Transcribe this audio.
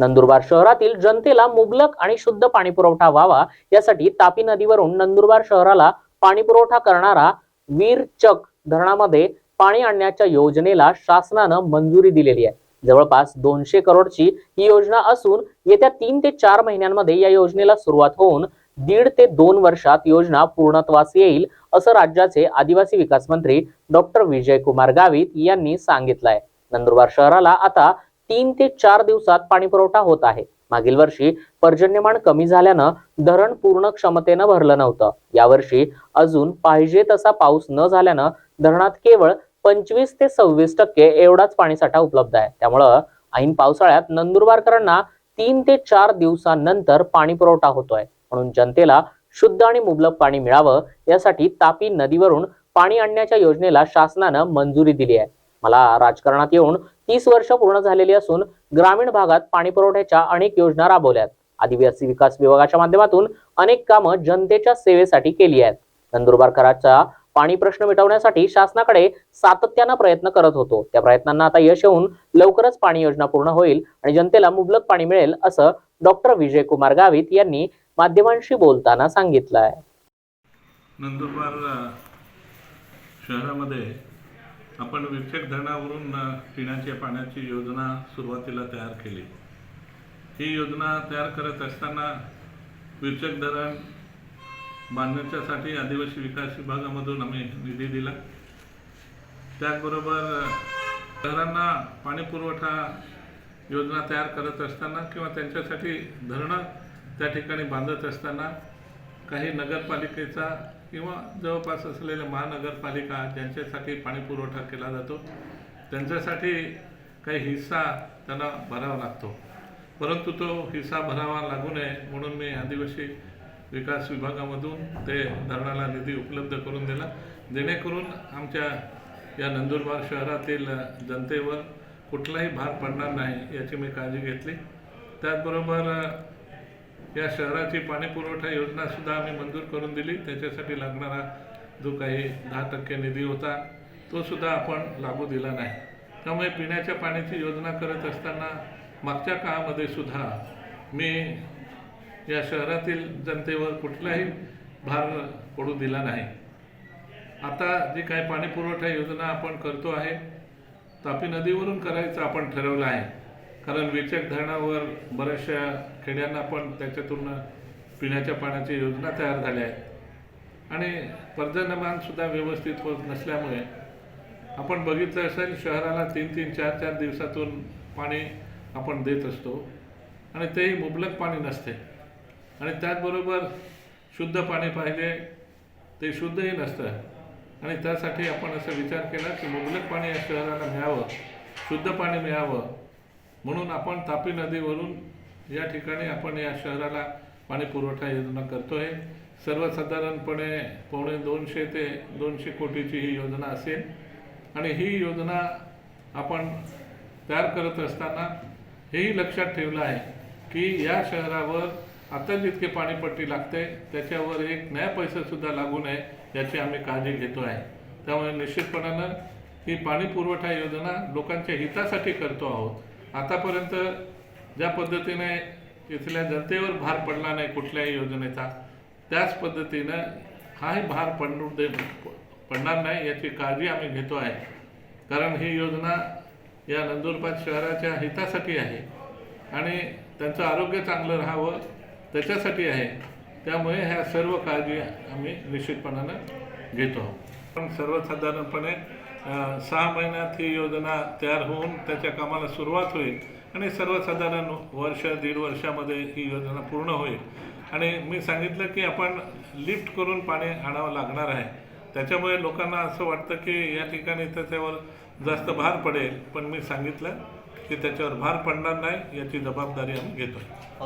नंदुरबार शहरातील जनतेला मुबलक आणि शुद्ध पाणी पुरवठा व्हावा यासाठी तापी नदीवरून नंदुरबार शहराला पाणी पुरवठा करणारा वीरचक धरणामध्ये पाणी आणण्याच्या योजनेला शासनानं मंजुरी दिलेली आहे. जवळपास दोनशे करोडची ही योजना असून येत्या तीन ते चार महिन्यांमध्ये या योजनेला सुरुवात होऊन दीड ते दोन वर्षात योजना पूर्णत्वास येईल असं राज्याचे आदिवासी विकास मंत्री डॉक्टर विजय कुमार गावित यांनी सांगितलंय. नंदुरबार शहराला आता तीन ते चार दिवसात पाणी पुरवठा होत आहे. मागील वर्षी पर्जन्यमान कमी झाल्यानं धरण पूर्ण क्षमतेनं भरलं नव्हतं. यावर्षी अजून पाहिजे तसा पाऊस न झाल्यानं धरणात केवळ पंचवीस ते सव्वीस टक्के एवढाच पाणीसाठा उपलब्ध आहे. त्यामुळं ऐन पावसाळ्यात नंदुरबारकरांना तीन ते चार दिवसांनंतर पाणी पुरवठा होतोय. म्हणून जनतेला शुद्ध आणि मुबलक पाणी मिळावं यासाठी तापी नदीवरून पाणी आणण्याच्या योजनेला शासनानं मंजुरी दिली आहे. मला राजकारणात येऊन तीस वर्ष पूर्ण झालेली असून ग्रामीण भागात पाणी पुरवठ्याच्या अनेक योजना राबवल्यात. आदिवासी विकास विभागाच्या माध्यमातून अनेक कामं जनतेच्या सेवेसाठी केली आहेत. नंदुरबारकरांचा पाणी प्रश्न मिटवण्यासाठी शासनाकडे सातत्यानं प्रयत्न करत होतो. त्या प्रयत्नांना आता यश येऊन लवकरच पाणी योजना पूर्ण होईल आणि जनतेला मुबलक पाणी मिळेल असं डॉक्टर विजय कुमार गावित यांनी माध्यमांशी बोलताना सांगितलं आहे नंदुरबार शहरामध्ये आपण विरचक धरणावरून पिण्याच्या पाण्याची योजना सुरुवातीला तयार केली. ही योजना तयार करत असताना विरचक धरण बांधण्याच्यासाठी आदिवासी विकास विभागामधून आम्ही निधी दिला. त्याचबरोबर शहरांना पाणी पुरवठा योजना तयार करत असताना किंवा त्यांच्यासाठी धरणं त्या ठिकाणी बांधत असताना काही नगरपालिकेचा किंवा जवळपास असलेल्या महानगरपालिका ज्यांच्यासाठी पाणी पुरवठा केला जातो त्यांच्यासाठी काही हिस्सा त्यांना भरावा लागतो. परंतु तो हिस्सा भरावा लागू नये म्हणून मी आदिवासी विकास विभागामधून ते धरणाला निधी उपलब्ध करून दिला. जेणेकरून आमच्या या नंदुरबार शहरातील जनतेवर कुठलाही भार पडणार नाही याची मी काळजी घेतली. त्याचबरोबर या शहराची पाणी पुरवठा योजना सुद्धा आम्ही मंजूर करून दिली. त्याच्यासाठी लागणारा जो काही दहा टक्के निधी होता तो सुद्धा आपण लागू दिला नाही. त्यामुळे पिण्याच्या पाण्याची योजना करत असताना मागच्या काळामध्ये सुद्धा मी या शहरातील जनतेवर कुठलाही भार पडू दिला नाही. आता जी काही पाणी पुरवठा योजना आपण करतो आहे तापी नदीवरून करायचं आपण ठरवलं आहे. कारण वेचक धरणावर बऱ्याचशा खेड्यांना पण त्याच्यातून पिण्याच्या पाण्याची योजना तयार झाल्या आहेत. आणि पर्जन्यमानसुद्धा व्यवस्थित होत नसल्यामुळे आपण बघितलं असेल शहराला तीन तीन चार चार दिवसातून पाणी आपण देत असतो. आणि तेही मुबलक पाणी नसते. आणि त्याचबरोबर शुद्ध पाणी पाहिजे ते शुद्धही नसतं. आणि त्यासाठी आपण असा विचार केला की मुबलक पाणी या शहराला मिळावं शुद्ध पाणी मिळावं. म्हणून आपण तापी नदीवरून या ठिकाणी आपण या शहराला पाणी पुरवठा योजना करतो आहे सर्वसाधारणपणे पावणे दोनशे ते दोनशे कोटीची ही योजना असेल. आणि ही योजना आपण तयार करत असताना हेही लक्षात ठेवलं आहे की या शहरावर आता जितके पाणीपट्टी लागते त्याच्यावर एक नया पैसासुद्धा लागू नये याची आम्ही काळजी घेतो आहे. त्यामुळे निश्चितपणानं ही पाणी पुरवठा योजना लोकांच्या हितासाठी करतो आहोत. आतापर्यंत ज्या पद्धतीने इथल्या जनतेवर भार पडला नाही कुठल्याही योजनेचा त्याच पद्धतीनं हाही भार पडू दे पडणार नाही याची काळजी आम्ही घेतो आहे. कारण ही योजना या नंदुरबार शहराच्या हितासाठी आहे आणि त्यांचं आरोग्य चांगलं राहावं त्याच्यासाठी आहे. त्यामुळे ह्या सर्व काळजी आम्ही निश्चितपणानं घेतो. आहोत पण सर्वसाधारणपणे सहा महिन्यात ही योजना तयार होऊन त्याच्या कामाला सुरुवात होईल आणि सर्वसाधारण वर्ष दीड वर्षामध्ये ही योजना पूर्ण होईल. आणि मी सांगितलं की आपण लिफ्ट करून पाणी आणावं लागणार आहे. त्याच्यामुळे लोकांना असं वाटतं की या ठिकाणी त्याच्यावर जास्त भार पडेल पण मी सांगितलं की त्याच्यावर भार पडणार नाही याची जबाबदारी आम्ही घेतो